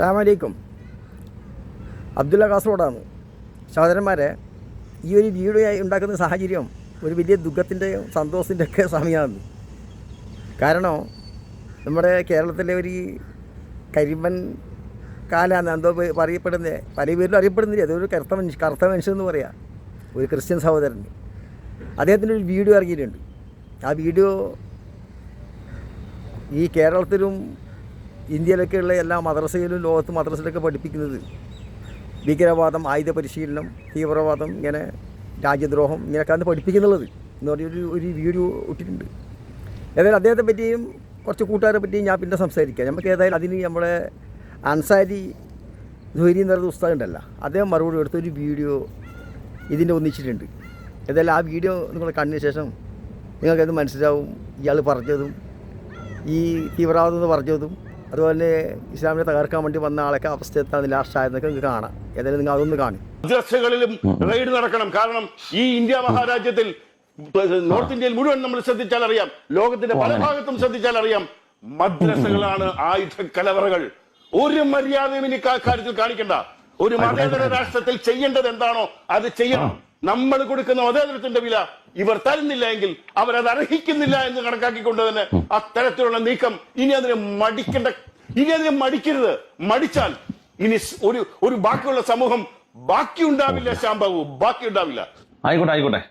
അസ്സാമലൈക്കും അബ്ദുള്ള കാസർഗോഡാണ്. സഹോദരന്മാരെ ഈ ഒരു വീഡിയോ ഉണ്ടാക്കുന്ന സാഹചര്യം ഒരു വലിയ ദുഃഖത്തിന്റെയും സന്തോഷത്തിന്റെ ഒക്കെ സമയമാണ്. കാരണം നമ്മുടെ കേരളത്തിലെ ഒരു കരിമ്പൻ കാലാന്ന് എന്തോ അറിയപ്പെടുന്ന പല പേരിലും അറിയപ്പെടുന്നില്ല. അതൊരു കറുത്ത മനുഷ്യ കറുത്ത മനുഷ്യൻ എന്ന് പറയാം. ഒരു ക്രിസ്ത്യൻ സഹോദരൻ. അദ്ദേഹത്തിന്റെ ഒരു വീഡിയോ ഇറങ്ങിയിട്ടുണ്ട്. ആ വീഡിയോ ഈ കേരളത്തിലും ഇന്ത്യയിലൊക്കെയുള്ള എല്ലാ മദ്രസയിലും ലോകത്ത് മദ്രസയിലൊക്കെ പഠിപ്പിക്കുന്നത് ഭീകരവാദം ആയുധ പരിശീലനം തീവ്രവാദം ഇങ്ങനെ രാജ്യദ്രോഹം ഇങ്ങനെയൊക്കെയാണ് പഠിപ്പിക്കുന്നുള്ളത് എന്ന് പറഞ്ഞൊരു ഒരു വീഡിയോ ഇട്ടിട്ടുണ്ട്. ഏതായാലും അദ്ദേഹത്തെ പറ്റിയും കുറച്ച് കൂട്ടുകാരെ പറ്റിയും ഞാൻ പിന്നെ സംസാരിക്കാം. നമുക്ക് ഏതായാലും അതിന് നമ്മുടെ അൻസാരി ധുരി എന്ന് പറയുന്ന പുസ്തകം ഉണ്ടല്ലോ അദ്ദേഹം മറുപടി കൊടുത്ത ഒരു വീഡിയോ ഇതിന്റെ ഒന്നിച്ചിട്ടുണ്ട്. ഏതായാലും ആ വീഡിയോ നിങ്ങൾ കണ്ടതിന് ശേഷം നിങ്ങൾക്കത് മനസ്സിലാവും. ഇയാൾ പറഞ്ഞതും ഈ തീവ്രവാദം എന്ന് പറഞ്ഞതും അതുപോലെ ഇസ്ലാമിനെ തകർക്കാൻ വേണ്ടി വന്ന ആളൊക്കെ അവസ്ഥ എത്താൻ ലാസ്റ്റ് ആയതൊക്കെ നിങ്ങൾക്ക് കാണാം. ഏതായാലും നിങ്ങൾ അതൊന്ന് കാണും. മദ്രസകളിലും റെയ്ഡ് നടക്കണം. കാരണം ഈ ഇന്ത്യ മഹാരാജ്യത്തിൽ നോർത്ത് ഇന്ത്യയിൽ മുഴുവൻ നമ്മൾ ശ്രദ്ധിച്ചാൽ അറിയാം ലോകത്തിന്റെ പല ഭാഗത്തും ശ്രദ്ധിച്ചാൽ അറിയാം മദ്രസകളാണ് ആയുധ കലവറകൾ. ഒരു മര്യാദയും ഇനി കാര്യത്തിൽ കാണിക്കണ്ട. ഒരു മതേതര രാഷ്ട്രത്തിൽ ചെയ്യേണ്ടത് എന്താണോ അത് ചെയ്യണം. നമ്മൾ കൊടുക്കുന്ന മതേതരത്തിന്റെ വില ഇവർ തരുന്നില്ല എങ്കിൽ അവരത് അർഹിക്കുന്നില്ല എന്ന് കണക്കാക്കിക്കൊണ്ട് തന്നെ അത്തരത്തിലുള്ള നീക്കം ഇനി അതിനെ മടിക്കേണ്ട ഇനി അതിനെ മടിക്കരുത്. മടിച്ചാൽ ഇനി ഒരു ഒരു ബാക്കിയുള്ള സമൂഹം ബാക്കി ഉണ്ടാവില്ല ശാംബാബു ബാക്കി ഉണ്ടാവില്ല ആയിക്കോട്ടെ ആയിക്കോട്ടെ.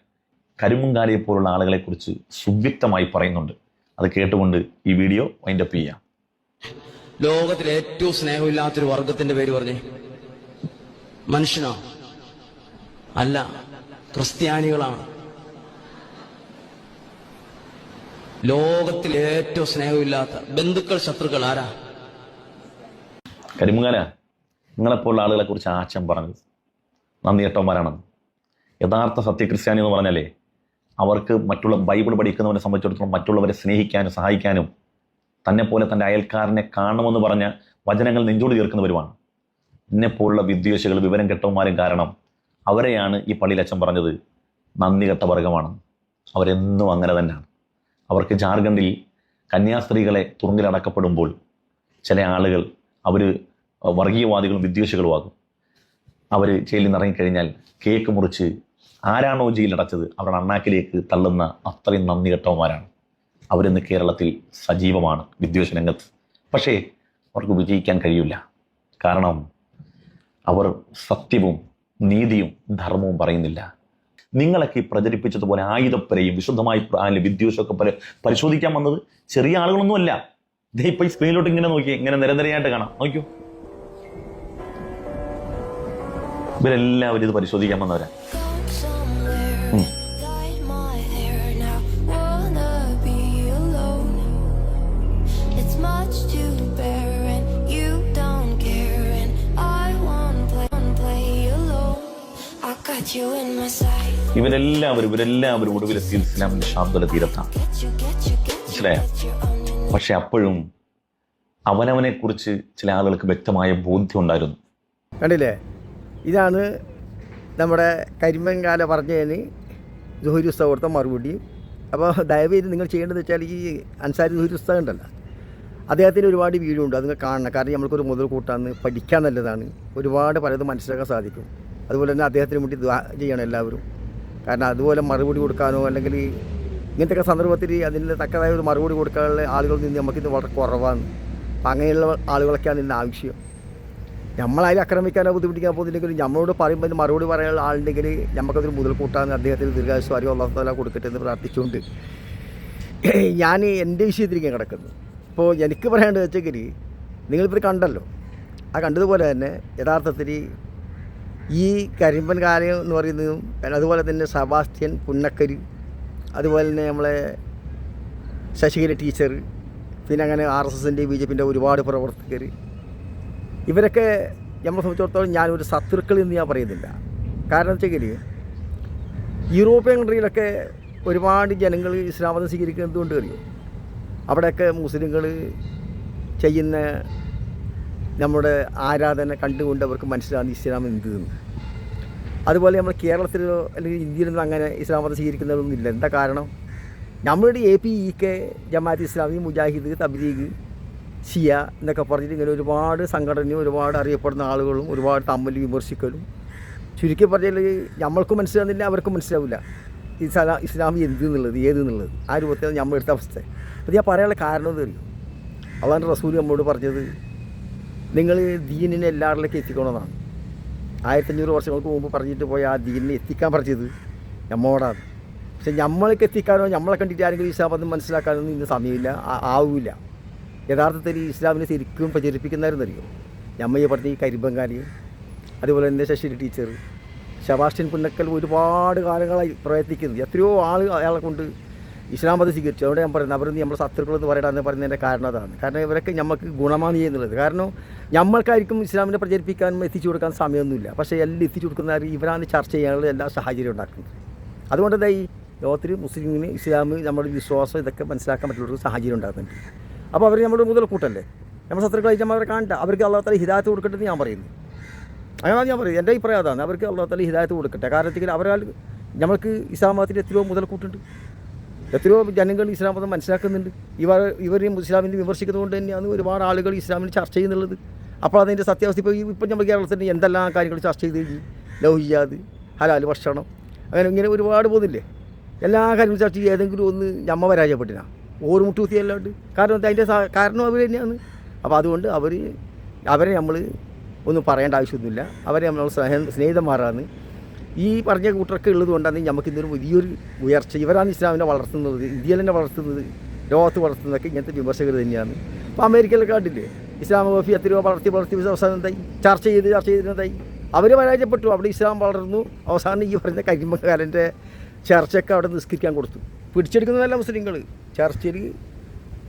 കരിമുങ്കാലിയെ പോലുള്ള ആളുകളെ കുറിച്ച് സുവ്യക്തമായി പറയുന്നുണ്ട്. അത് കേട്ടുകൊണ്ട് ഈ വീഡിയോ വൈൻഡപ്പ് ചെയ്യാം. ലോകത്തിലെ ഏറ്റവും സ്നേഹമില്ലാത്തൊരു വർഗത്തിന്റെ പേര് പറഞ്ഞേ. മനുഷ്യനോ? അല്ല ക്രിസ്ത്യാനികളാണ്. ലോകത്തിൽ ഏറ്റവും സ്നേഹമില്ലാത്ത ബന്ധുക്കൾ ശത്രുക്കൾ ആരാ? കരിമ്പുംകാല നിങ്ങളെപ്പോലുള്ള ആളുകളെ കുറിച്ച് ആശം പറഞ്ഞത്. നന്ദി കേട്ടവന്മാരാണെന്ന് യഥാർത്ഥ സത്യക്രിസ്ത്യാനി എന്ന് പറഞ്ഞാലേ അവർക്ക് മറ്റുള്ള ബൈബിൾ പഠിക്കുന്നവരെ സംബന്ധിച്ചിടത്തോളം മറ്റുള്ളവരെ സ്നേഹിക്കാനും സഹായിക്കാനും തന്നെ പോലെ തന്റെ അയൽക്കാരനെ കാണണമെന്ന് പറഞ്ഞ വചനങ്ങൾ നെഞ്ചോട് ചേർക്കുന്നവരുമാണ് എന്നെപ്പോലുള്ള വിദ്വേഷികൾ വിവരം കെട്ടവന്മാരും കാരണം അവരെയാണ് ഈ പള്ളിയിൽ അച്ഛൻ പറഞ്ഞത് നന്ദി കെട്ട വർഗമാണ് അവരെന്നും അങ്ങനെ തന്നെയാണ്. അവർക്ക് ജാർഖണ്ഡിൽ കന്യാസ്ത്രീകളെ തുറങ്കിലടക്കപ്പെടുമ്പോൾ ചില ആളുകൾ അവർ വർഗീയവാദികളും വിദ്വേഷികളുമാകും അവർ ജയിലിൽ നിന്ന് ഇറങ്ങിക്കഴിഞ്ഞാൽ കേക്ക് മുറിച്ച് ആരാണോ ജയിലടച്ചത് അവരുടെ അണ്ണാക്കിലേക്ക് തള്ളുന്ന അത്രയും നന്ദി കെട്ടവന്മാരാണ് അവരിന്ന് കേരളത്തിൽ സജീവമാണ് വിദ്വേഷ രംഗത്ത്. പക്ഷേ അവർക്ക് വിജയിക്കാൻ കഴിയില്ല. കാരണം അവർ സത്യവും നീതിയും ധർമ്മവും പറയുന്നില്ല. നിങ്ങളൊക്കെ പ്രചരിപ്പിച്ചതുപോലെ ആയുധപ്പരയും വിശുദ്ധമായി അതിലെ വിദ്വേഷമൊക്കെ പരി പരിശോധിക്കാൻ വന്നത് ചെറിയ ആളുകളൊന്നുമല്ല. ഇപ്പൊ ഈ സ്ക്രീനിലോട്ട് ഇങ്ങനെ നോക്കി ഇങ്ങനെ നിരന്തരമായിട്ട് കാണാം. നോക്കൂ ഇവരെല്ലാവരും ഇത് പരിശോധിക്കാൻ വന്നവരാ. ഇവരെല്ലാവരും ഇവരെല്ലാവരും ഒടുവിലെത്തി ഇസ്ലാമിന്റെ ശാന്തല തീരത്താണ്. മനസ്സിലായോ? പക്ഷെ അപ്പോഴും അവനവനെ കുറിച്ച് ചില ആളുകൾക്ക് വ്യക്തമായ ബോധ്യം ഉണ്ടായിരുന്നു. കണ്ടില്ലേ? ഇതാണ് നമ്മുടെ കരിമ്പൻകാല പറഞ്ഞതിന് ജോഹരി ഉസ്താവ് കൊടുത്ത മറുപടി. അപ്പോൾ ദയവേത് നിങ്ങൾ ചെയ്യേണ്ടത് വെച്ചാൽ ഈ അൻസാരി ജോഹരി ഉസ്താവ് ഉണ്ടല്ലോ. അദ്ദേഹത്തിന് ഒരുപാട് വീഡിയോ ഉണ്ട്. അത് കാണണം. കാരണം നമ്മൾക്കൊരു മുതൽ കൂട്ടാന്ന് പഠിക്കാൻ നല്ലതാണ്. ഒരുപാട് പലതും മനസ്സിലാക്കാൻ സാധിക്കും. അതുപോലെ തന്നെ അദ്ദേഹത്തിന് വേണ്ടി ചെയ്യണം എല്ലാവരും. കാരണം അതുപോലെ മറുപടി കൊടുക്കാനോ അല്ലെങ്കിൽ ഇങ്ങനത്തെയൊക്കെ സന്ദർഭത്തിൽ അതിന് തക്കതായ ഒരു മറുപടി കൊടുക്കാനുള്ള ആളുകൾ നിന്ന് നമുക്കിത് വളരെ കുറവാണ്. അപ്പം അങ്ങനെയുള്ള ആളുകളൊക്കെയാണ് ഇതിന്റെ ആവശ്യം. നമ്മളതിൽ ആക്രമിക്കാനോ ബുദ്ധിമുട്ടിക്കാൻ പോകുന്നില്ലെങ്കിലും നമ്മളോട് പറയുമ്പോൾ മറുപടി പറയാനുള്ള ആളുണ്ടെങ്കിൽ നമുക്കതൊരു മുതൽ കൂട്ടാന്ന് അദ്ദേഹത്തിന് അറിയോ അള്ളാഹുത്താല കൊടുക്കട്ടെ എന്ന് പ്രാർത്ഥിച്ചുകൊണ്ട് ഞാൻ എന്റെ വിഷയത്തിലേക്ക് കിടക്കുന്നു. ഇപ്പോൾ എനിക്ക് പറയേണ്ടത് വെച്ചെങ്കിൽ നിങ്ങളിപ്പോൾ കണ്ടല്ലോ. ആ കണ്ടതുപോലെ തന്നെ യഥാർത്ഥത്തിൽ ഈ കരിമ്പൻ കാലം എന്ന് പറയുന്നതും അതുപോലെ തന്നെ സബാസ്റ്റ്യൻ പുന്നക്കരി അതുപോലെ തന്നെ നമ്മളെ ശശികല ടീച്ചർ പിന്നെ അങ്ങനെ ആർ എസ് എസിന്റെ ബി ജെ പിന്റെ ഒരുപാട് പ്രവർത്തകർ. ഇവരൊക്കെ നമ്മളെ സംബന്ധിച്ചിടത്തോളം ഞാനൊരു ശത്രുക്കൾ എന്ന് ഞാൻ പറയുന്നില്ല. കാരണം വെച്ചെങ്കിൽ യൂറോപ്യൻ കൺട്രിയിലൊക്കെ ഒരുപാട് ജനങ്ങൾ ഇസ്ലാമതം സ്വീകരിക്കുന്നത് കൊണ്ട് അറിയും? അവിടെയൊക്കെ മുസ്ലിങ്ങൾ ചെയ്യുന്ന നമ്മുടെ ആരാധന കണ്ടുകൊണ്ട് അവർക്ക് മനസ്സിലാകുന്ന ഇസ്ലാം എന്തുന്ന് അതുപോലെ നമ്മൾ കേരളത്തിലോ അല്ലെങ്കിൽ ഇന്ത്യയിലൊന്നും അങ്ങനെ ഇസ്ലാം മതം സ്വീകരിക്കുന്നതൊന്നും ഇല്ല. എന്താ കാരണം? നമ്മളുടെ A P E K Jamaat Islami Mujahid Tabligh Shia എന്നൊക്കെ പറഞ്ഞിട്ട് ഇങ്ങനെ ഒരുപാട് സംഘടനയും ഒരുപാട് അറിയപ്പെടുന്ന ആളുകളും ഒരുപാട് തമ്മിൽ വിമർശിക്കലും. ചുരുക്കി പറഞ്ഞാൽ നമ്മൾക്കും മനസ്സിലാകുന്നില്ല അവർക്കും മനസ്സിലാവില്ല. ഇസ്ലാ ഇസ്ലാം എന്ത് എന്നുള്ളത് ഏത് എന്നുള്ളത്. ആ രൂപത്തിൽ നമ്മൾ എടുത്ത അവസ്ഥ. അത് ഞാൻ പറയാനുള്ള കാരണം എന്ന് അറിയും? അതാണ് റസൂൽ നമ്മോട് പറഞ്ഞത് നിങ്ങൾ ദീനിനെ എല്ലാവരിലേക്ക് എത്തിക്കണമെന്നാണ്. ആയിരത്തഞ്ഞൂറ് വർഷങ്ങൾക്ക് മുമ്പ് പറഞ്ഞിട്ട് പോയി ആ ദീനിനെ എത്തിക്കാൻ പറഞ്ഞത് നമ്മോടാണ്. പക്ഷെ നമ്മൾക്ക് എത്തിക്കാനോ നമ്മളെ കണ്ടിട്ട് ആരെങ്കിലും ഇസ്ലാം അത് മനസ്സിലാക്കാനൊന്നും ഇന്ന് സമയമില്ല ആവില്ല യഥാർത്ഥത്തിൽ ഇസ്ലാമിനെ ശരിക്കും പ്രചരിപ്പിക്കുന്നവരെന്നറിയോ? ഞമ്മയെ പറഞ്ഞ ഈ കരിമ്പങ്കാലി അതുപോലെ തന്നെ ശശിരി ടീച്ചർ ശബാസ്റ്റ്യൻ പുന്നക്കൽ ഒരുപാട് കാലങ്ങളായി പ്രയത്നിക്കുന്നു എത്രയോ ആൾ അയാളെ കൊണ്ട് ഇസ്ലാം മതം സ്വീകരിച്ചു. അതുകൊണ്ട് ഞാൻ പറയുന്നത് അവരൊന്നും നമ്മുടെ ശത്രുക്കളെന്ന് പറയണമെന്ന് പറയുന്നതിന്റെ കാരണം അതാണ്. കാരണം ഇവരൊക്കെ നമുക്ക് ഗുണമാണ് ചെയ്യുന്നുള്ളത് കാരണം നമ്മൾക്കായിരിക്കും ഇസ്ലാമിനെ പ്രചരിപ്പിക്കാനും എത്തിച്ചു കൊടുക്കാൻ സമയമൊന്നുമില്ല. പക്ഷേ എല്ലാം എത്തിച്ചു കൊടുക്കുന്ന ഇവരാണ് ചർച്ച ചെയ്യാനുള്ള എല്ലാ സാഹചര്യം ഉണ്ടാക്കുന്നത്. അതുകൊണ്ട് എന്താ ഈ ലോകത്തിൽ മുസ്ലിമിന് ഇസ്ലാം നമ്മുടെ വിശ്വാസം ഇതൊക്കെ മനസ്സിലാക്കാൻ പറ്റുള്ളൊരു സാഹചര്യം ഉണ്ടാക്കുന്നുണ്ട് അപ്പോൾ അവർ നമ്മുടെ മുതൽ കൂട്ടല്ലേ? നമ്മുടെ ശത്രുക്കളായിട്ട് നമ്മൾ അവരെ കാണണ്ട. അവർക്ക് അള്ളാഹത്തല ഹിദായത്ത് കൊടുക്കട്ടെ എന്ന് ഞാൻ പറയുന്നു. അങ്ങനെയാണ് ഞാൻ പറയുന്നത്. എന്റെ അഭിപ്രായം അതാണ്. അവർക്ക് അള്ളാഹത്തല ഹിദായത്ത് കൊടുക്കട്ടെ. കാരണത്തിൽ അവരാൽ നമ്മൾക്ക് ഇസ്ലാമത്തിൽ എത്രയോ മുതൽക്കൂട്ടുണ്ട് എത്രയോ ജനങ്ങൾ ഇസ്ലാം മതം മനസ്സിലാക്കുന്നുണ്ട്. ഇവർ ഇവരെയും ഇസ്ലാമിനെ വിമർശിക്കുന്നതുകൊണ്ട് തന്നെയാണ് ഒരുപാട് ആളുകൾ ഇസ്ലാമിൽ ചർച്ച ചെയ്യുന്നുള്ളത്. അപ്പോൾ അതിന്റെ സത്യാവസ്ഥ ഇപ്പോൾ ഇപ്പം നമ്മൾ കേരളത്തിൽ എന്തെല്ലാം കാര്യങ്ങൾ ചർച്ച ചെയ്ത് കഴിഞ്ഞ് ലൗഹിയാത് ഹലാൽ ഭക്ഷണം അങ്ങനെ ഇങ്ങനെ ഒരുപാട് പോകുന്നില്ലേ? എല്ലാ കാര്യങ്ങളും ചർച്ച ചെയ്ത് ഏതെങ്കിലും ഒന്ന് ഞമ്മ പരാജയപ്പെട്ടിനാ? ഓർമുട്ട് മുട്ടൂത്തിയല്ലാണ്ട് കാരണം അതിന്റെ കാരണം അവർ തന്നെയാണ്. അപ്പോൾ അതുകൊണ്ട് അവർ അവരെ നമ്മൾ ഒന്നും പറയേണ്ട ആവശ്യമൊന്നുമില്ല. അവരെ നമ്മൾ സ്നേഹം സ്നേഹിതന്മാരാണ്. ഈ പറഞ്ഞ കൂട്ടർക്ക് ഉള്ളത് കൊണ്ടാണ് നമുക്ക് ഇന്നൊരു വലിയൊരു ഉയർച്ച. ഇവരാണ് ഇസ്ലാമിനെ വളർത്തുന്നത് ഇന്ത്യയിൽ തന്നെ വളർത്തുന്നത് ലോകത്ത് വളർത്തുന്നതൊക്കെ ഇങ്ങനത്തെ വിമർശകർ തന്നെയാണ്. അപ്പോൾ അമേരിക്കയിലൊക്കെ കണ്ടില്ലേ? ഇസ്ലാം കോഫി എത്രയോ വളർത്തി വളർത്തി അവസാനം എന്തായി? ചർച്ച ചെയ്ത് ചർച്ച ചെയ്തിരുന്നതായി. അവർ പരാജയപ്പെട്ടു. അവിടെ ഇസ്ലാം വളർന്നു. അവസാനം ഈ പറഞ്ഞ കരിമ്പക്കാരന്റെ ചർച്ചയൊക്കെ അവിടെ നിസ്കരിക്കാൻ കൊടുത്തു. പിടിച്ചെടുക്കുന്നതല്ല മുസ്ലിങ്ങൾ. ചർച്ചിൽ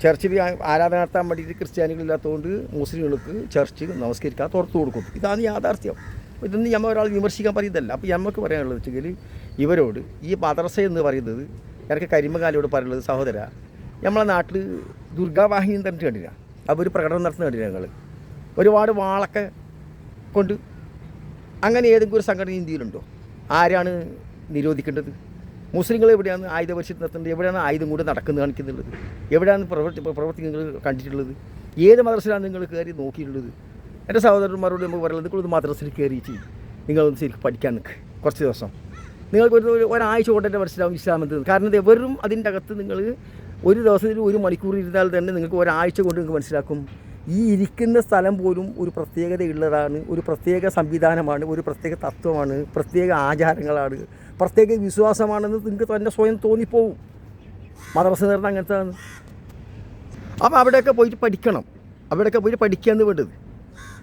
ചർച്ചിൽ ആരാധന നടത്താൻ വേണ്ടിയിട്ട് ക്രിസ്ത്യാനികളില്ലാത്തതുകൊണ്ട് മുസ്ലിങ്ങൾക്ക് ചർച്ചിൽ നമസ്കരിക്കാൻ തുറത്തു കൊടുക്കും ഇതാണ് യാഥാർത്ഥ്യം. ഇതൊന്നും നമ്മൾ ഒരാൾ വിമർശിക്കാൻ പറയുന്നതല്ല അപ്പോൾ ഞമ്മക്ക് പറയാനുള്ളത് വെച്ചെങ്കിൽ ഇവരോട് ഈ മദ്രസ എന്ന് പറയുന്നത് എനിക്ക് കരിമകാലിയോട് പറയുന്നത് സഹോദര നമ്മളെ നാട്ടിൽ ദുർഗാവാഹിനി പറഞ്ഞിട്ട് കണ്ടില്ല? അവർ പ്രകടനം നടത്തുന്ന കണ്ടില്ല ഞങ്ങൾ ഒരുപാട് വാളൊക്കെ കൊണ്ട് അങ്ങനെ ഏതെങ്കിലും ഒരു സംഘടന ഇന്ത്യയിലുണ്ടോ ആരാണ് നിരോധിക്കേണ്ടത്? മുസ്ലിങ്ങൾ എവിടെയാണ് ആയുധ പരിശീലനം നടത്തേണ്ടത് എവിടെയാണ് ആയുധം കൂടെ നടക്കുന്നത് കാണിക്കുന്നുള്ളത്? എവിടെയാണ് പ്രവർത്തി പ്രവർത്തി നിങ്ങൾ കണ്ടിട്ടുള്ളത്? ഏത് മദ്രസയിലാണ് നിങ്ങൾ കയറി നോക്കിയിട്ടുള്ളത്? എന്റെ സഹോദരന്മാരോട് നമുക്ക് പറയുന്നത് നിങ്ങളൊന്ന് മദ്രസയിൽ കയറിയിട്ട് നിങ്ങളൊന്ന് ശരിക്കും പഠിക്കാൻ നിൽക്ക്. കുറച്ച് ദിവസം. നിങ്ങൾക്ക് ഒരു ഒരു- ഒരാഴ്ച കൊണ്ട് തന്നെ മനസ്സിലാവും ഇസ്ലാമത്തിൽ കാരണം വെറും അതിന്റെ അകത്ത് നിങ്ങൾ ഒരു ദിവസത്തിൽ ഒരു മണിക്കൂർ ഇരുന്നാൽ തന്നെ നിങ്ങൾക്ക് ഒരാഴ്ച കൊണ്ട് നിങ്ങൾക്ക് മനസ്സിലാക്കും. ഈ ഇരിക്കുന്ന സ്ഥലം പോലും ഒരു പ്രത്യേകതയുള്ളതാണ് ഒരു പ്രത്യേക സംവിധാനമാണ് ഒരു പ്രത്യേക തത്വമാണ് പ്രത്യേക ആചാരങ്ങളാണ് പ്രത്യേക വിശ്വാസമാണെന്ന് നിങ്ങൾക്ക് തന്നെ സ്വയം തോന്നിപ്പോവും. മദ്രസ നേർന്ന അങ്ങനത്തെ അപ്പോൾ അവിടെയൊക്കെ പോയിട്ട് പഠിക്കണം. അവിടെയൊക്കെ പോയിട്ട് പഠിക്കുകയെന്ന് വേണ്ടത്.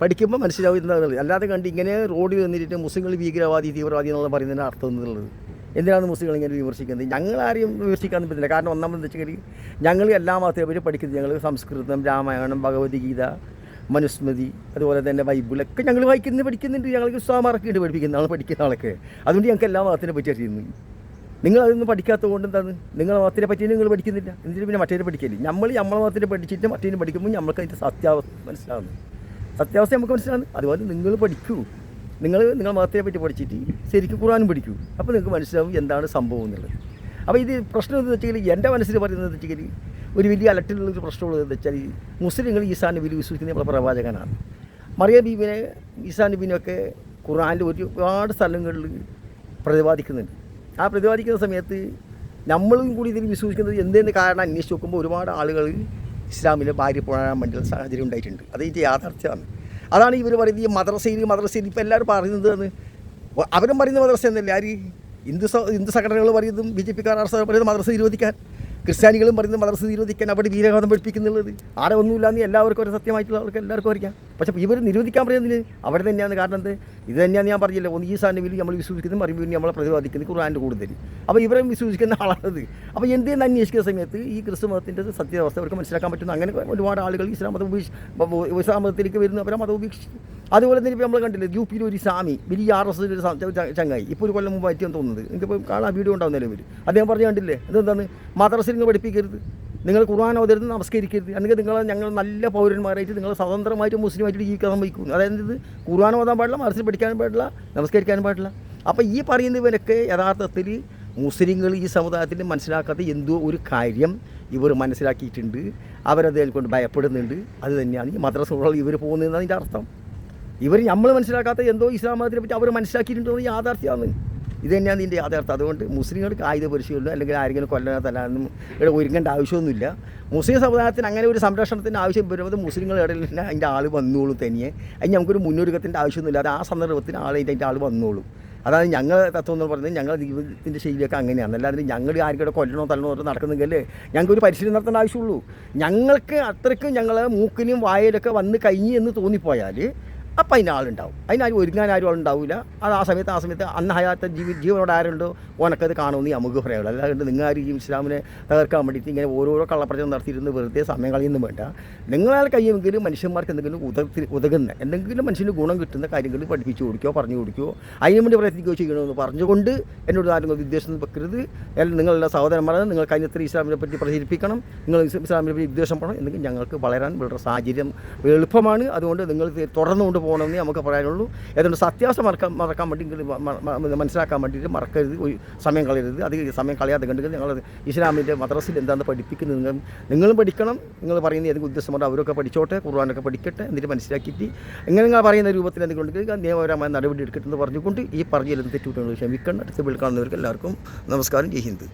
പഠിക്കുമ്പോൾ മനസ്സിലാവും എന്താണെന്നുള്ളത് അല്ലാതെ കണ്ട് ഇങ്ങനെ റോഡിൽ വന്നിട്ട് മുസ്ലിങ്ങൾ ഭീകരവാദി തീവ്രവാദി എന്നുള്ള പറയുന്നതിന് അർത്ഥം എന്നുള്ളത് എന്തിനാണ് മുസ്ലിങ്ങൾ ഇങ്ങനെ വിമർശിക്കുന്നത്? ഞങ്ങൾ ആരെയും വിമർശിക്കാൻ പറ്റില്ല. കാരണം ഒന്നാമത് വെച്ചാൽ ഞങ്ങൾ എല്ലാ മതത്തെപ്പറ്റി പഠിക്കുന്നത് ഞങ്ങൾ സംസ്കൃതം രാമായണം ഭഗവത്ഗീത മനുസ്മൃതി അതുപോലെ തന്നെ ബൈബിളൊക്കെ ഞങ്ങൾ വായിക്കുന്നത് പഠിക്കുന്നുണ്ട്. ഞങ്ങൾക്ക് സ്വാമറക്കിയിട്ട് പഠിപ്പിക്കുന്ന ആൾ പഠിക്കുന്ന ആളൊക്കെ. അതുകൊണ്ട് ഞങ്ങൾക്ക് എല്ലാ മതത്തിനെ പറ്റി അറിയുന്നു. നിങ്ങൾ അതൊന്നും പഠിക്കാത്തത് കൊണ്ട് എന്താണ്? നിങ്ങളെ മതത്തിനെ പറ്റി നിങ്ങൾ പഠിക്കുന്നില്ല. എന്നിട്ട് പിന്നെ മറ്റേ പഠിക്കില്ല? നമ്മൾ നമ്മളെ മതത്തിനെ പഠിച്ചിട്ട് മറ്റേ പഠിക്കുമ്പോൾ നമ്മൾക്ക് അതിന്റെ സത്യാവസ്ഥ മനസ്സിലാവുന്നു. സത്യാവസ്ഥ നമുക്ക് മനസ്സിലാണ് അതുപോലെ നിങ്ങൾ പഠിക്കൂ. നിങ്ങൾ നിങ്ങൾ മതത്തിനെ പറ്റി പഠിച്ചിട്ട് ശരിക്കും ഖുറാനും പഠിക്കൂ. അപ്പോൾ നിങ്ങൾക്ക് മനസ്സിലാവും എന്താണ് സംഭവം എന്നുള്ളത്. അപ്പോൾ ഇത് പ്രശ്നം എന്ന് വെച്ചാൽ എന്റെ മനസ്സിൽ പറയുന്നത് വെച്ചാൽ ഒരു വലിയ അലട്ടിലുള്ള ഒരു പ്രശ്നമുള്ളത് എന്ന് വെച്ചാൽ മുസ്ലിങ്ങൾ ഈസാ നബിയിൽ വിശ്വസിക്കുന്ന നമ്മളെ പ്രവാചകനാണ്. മറിയ ബീബിനെ ഈസാ നബീനൊക്കെ ഖുറാന്റെ ഒരുപാട് സ്ഥലങ്ങളിൽ പ്രതിപാദിക്കുന്നുണ്ട്. ആ പ്രതിപാദിക്കുന്ന സമയത്ത് നമ്മളും കൂടി ഇതിൽ വിശ്വസിക്കുന്നത് എന്തെന്ന് കാരണം അന്വേഷിച്ച് നോക്കുമ്പോൾ ഒരുപാട് ആളുകൾ ഇസ്ലാമിലെ ഭാര്യ പോകാൻ വേണ്ടിയുള്ള സാഹചര്യം ഉണ്ടായിട്ടുണ്ട്. അത് ഇത് യാഥാർത്ഥ്യമാണ്. അതാണ് ഇവർ പറയുന്നത് ഈ മദ്രസയിൽ മദ്രസയിൽ ഇപ്പോൾ എല്ലാവരും പറയുന്നത് എന്ന് അവരും പറയുന്ന മദ്രസ എന്നല്ലേ. ആര്? ഹിന്ദു ഹിന്ദു സംഘടനകൾ പറയുന്നതും ബി ജെ പിക്കാർ പറയുന്നത് മദ്രസ നിരോധിക്കാൻ. ക്രിസ്ത്യാനികളും പറയുന്നത് മദ്രസ നിരോധിക്കാൻ അവിടെ വീരഘാതം പഠിപ്പിക്കുന്നുള്ളത്. ആരെ ഒന്നുമില്ലാന്ന് എല്ലാവർക്കും ഒരു സത്യമായിട്ടുള്ള ആൾക്ക് എല്ലാവർക്കും അറിയാം. പക്ഷേ ഇവർ നിരോധിക്കാൻ പറയുന്നതിന് അവിടെ തന്നെയാണ്. കാരണം എന്ത്? ഇത് തന്നെയാണ് ഞാൻ പറഞ്ഞില്ല ഒന്ന് ഈ സാധനം നമ്മൾ വിശ്വസിക്കുന്നത് പിന്നെ നമ്മളെ പ്രതിപാദിക്കുന്നത് ഖുർആാന്റെ കൂടുതൽ അപ്പോൾ ഇവരെ വിശ്വസിക്കുന്ന ആളാണത്. അപ്പോൾ എന്തെന്ന് അന്വേഷിക്കുന്ന സമയത്ത് ഈ ക്രിസ്തു മതത്തിന്റെ സത്യാവസ്ഥ അവർക്ക് മനസ്സിലാക്കാൻ പറ്റുന്ന. അങ്ങനെ ഒരുപാട് ആളുകൾ ഇസ്ലാം മതം ഉപേക്ഷ ഇസ്ലാം മതത്തിലേക്ക് വരുന്നു അവരെ മതം ഉപേക്ഷിച്ചു അതുപോലെ തന്നെ ഇപ്പോൾ നമ്മൾ കണ്ടില്ലേ യു പിയിൽ ഒരു സ്വാമി വലിയ ആർ എസ് ഒരു ചങ്ങായി. ഇപ്പോൾ ഒരു കൊല്ലം മുമ്പ് പറ്റിയെന്ന് തോന്നുന്നത്. എനിക്കിപ്പോൾ കാണാൻ വീഡിയോ ഉണ്ടാവുന്നല്ലോ ഇവർ അദ്ദേഹം പറഞ്ഞു കണ്ടില്ലേ അതെന്താണ് മദ്രസയിൽ നിങ്ങൾ പഠിപ്പിക്കരുത്. നിങ്ങൾ ഖുർആൻ ഓതരുത് നമസ്കരിക്കരുത്. അല്ലെങ്കിൽ നിങ്ങൾ ഞങ്ങൾ നല്ല പൗരന്മാരായിട്ട് നിങ്ങൾ സ്വതന്ത്രമായിട്ട് മുസ്ലിമായിട്ട് ജീവിക്കാൻ സമ്മതിക്കുന്നു. അതായത് ഇത് ഖുർആൻ ഓതാൻ പാടില്ല മദ്രസയിൽ പഠിക്കാൻ പാടില്ല നമസ്കരിക്കാൻ പാടില്ല. അപ്പോൾ ഈ പറയുന്നവരൊക്കെ യഥാർത്ഥത്തിൽ മുസ്ലിങ്ങൾ ഈ സമുദായത്തിൽ മനസ്സിലാക്കാത്ത എന്തോ ഒരു കാര്യം ഇവർ മനസ്സിലാക്കിയിട്ടുണ്ട്. അവരത് കൊണ്ട് ഭയപ്പെടുന്നുണ്ട്. അത് തന്നെയാണ് ഈ മദ്രസ ഇവർ പോകുന്നതെന്ന് അതിന്റെ അർത്ഥം. ഇവർ നമ്മൾ മനസ്സിലാക്കാത്ത എന്തോ ഇസ്ലാം മതത്തിനെ പറ്റി അവർ മനസ്സിലാക്കിയിട്ടുണ്ടോ യാഥാർത്ഥ്യമാണ്. ഇത് തന്നെയാണ് ഇതിന്റെ യാഥാർത്ഥ്യം. അതുകൊണ്ട് മുസ്ലിങ്ങൾക്ക് ആയുധ പരിശീലനം അല്ലെങ്കിൽ ആരെങ്കിലും കൊല്ലാൻ തല്ലാനൊന്നും ഇവിടെ ഒരുങ്ങേണ്ട ആവശ്യമൊന്നുമില്ല. മുസ്ലിം സമുദായത്തിന് അങ്ങനെ ഒരു സംരക്ഷണത്തിന്റെ ആവശ്യം വരുമ്പോൾ മുസ്ലിങ്ങൾ തന്നെ അതിന്റെ ആൾ വന്നോളൂ തനിയെ. അതിന് നമുക്കൊരു മുന്നൊരുക്കത്തിന്റെ ആവശ്യമൊന്നുമില്ല. അത് ആ സന്ദർഭത്തിന് ആൾ അതിന്റെ ആൾ വന്നോളും. അതായത് ഞങ്ങൾ തത്വം എന്ന് പറയുന്നത്. ഞങ്ങളുടെ ജീവിതത്തിന്റെ ശൈലിയൊക്കെ അങ്ങനെയാണ്. അല്ലാതെ ഞങ്ങൾ ആർക്കിടെ കൊല്ലണോ തല്ലണോ പറഞ്ഞ് നടക്കുന്നെങ്കിൽ ഞങ്ങൾക്ക് ഒരു പരിശീലനം നടത്തേണ്ട ആവശ്യമുള്ളൂ. ഞങ്ങൾക്ക് അത്രയ്ക്കും ഞങ്ങൾ മൂക്കിനും വായയിലൊക്കെ വന്ന് കഴിഞ്ഞു എന്ന് തോന്നിപ്പോയാൽ അപ്പം അതിന് ആളുണ്ടാവും. അതിനാരും ഒരുങ്ങാൻ ആരും ആളുണ്ടാവില്ല അത് ആ സമയത്ത് ആ സമയത്ത് അന്ന് ഹയാത്ത ജീവി ജീവനോട് ആരുണ്ടോ? ഓനക്കത് കാണുമെന്ന് നമുക്ക് പറയാനുള്ളൂ. അല്ലാണ്ട് നിങ്ങൾ ആരും ഈ ഇസ്ലാമിനെ തകർക്കാൻ വേണ്ടിയിട്ട് ഇങ്ങനെ ഓരോരോ കള്ളപ്രചരണം നടത്തിയിരുന്ന് വെറുതെ സമയം കളയൊന്നും വേണ്ട. നിങ്ങളാൽ കഴിയുമെങ്കിലും മനുഷ്യന്മാർക്ക് എന്തെങ്കിലും ഉതകത്തിൽ ഉതകുന്ന എന്തെങ്കിലും മനുഷ്യന് ഗുണം കിട്ടുന്ന കാര്യങ്ങൾ പഠിപ്പിച്ചു കൊടുക്കുകയോ പറഞ്ഞു കൊടുക്കുകയോ അതിനു വേണ്ടി പ്രയത്നിക്കുകയോ ചെയ്യണമെന്ന് പറഞ്ഞുകൊണ്ട് എന്നോട് ആരും വിദ്വേഷം വെക്കരുത്. നിങ്ങളുടെ സഹോദരന്മാരെ നിങ്ങൾ കഴിഞ്ഞത്ര ഇസ്ലാമിനെ പറ്റി പ്രചരിപ്പിക്കണം. നിങ്ങൾ ഇസ്ലാമിനെ പറ്റി വിദ്വേഷം പോകണം എന്തെങ്കിലും ഞങ്ങൾക്ക് വളരാൻ വളരെ സാഹചര്യം എളുപ്പമാണ്. അതുകൊണ്ട് നിങ്ങൾ തുടർന്നുകൊണ്ട് പോകണമെന്നേ നമുക്ക് പറയാനുള്ളൂ. ഏതുകൊണ്ട് സത്യാവസ്ഥ മറക്കാൻ മറക്കാൻ വേണ്ടി മനസ്സിലാക്കാൻ വേണ്ടിയിട്ട് മറക്കരുത്. സമയം കളയരുത്. അത് സമയം കളയാതെ കണ്ടെങ്കിൽ ഞങ്ങൾ ഇസ്ലാമിന്റെ മദ്രസിൽ എന്താണെന്ന് പഠിപ്പിക്കുന്നത് നിങ്ങൾ നിങ്ങളും പഠിക്കണം. നിങ്ങൾ പറയുന്ന ഏതെങ്കിലും ഉദ്ദേശമുണ്ട് അവരൊക്കെ പഠിച്ചോട്ടെ ഖുർആാനൊക്കെ പഠിക്കട്ടെ എന്നിട്ട് മനസ്സിലാക്കിയിട്ട് എങ്ങനെ നിങ്ങൾ പറയുന്ന രൂപത്തിൽ എന്തെങ്കിലും ഉണ്ടെങ്കിൽ നിയമപരമായ നടപടി എടുക്കട്ടെന്ന് പറഞ്ഞുകൊണ്ട് ഈ പറഞ്ഞതിൽ തെറ്റുകുറ്റങ്ങൾ ക്ഷമിക്കണം. അടുത്ത് വിളിക്കാവുന്നവർക്ക് എല്ലാവർക്കും നമസ്കാരം. ജയ് ഹിന്ദ്.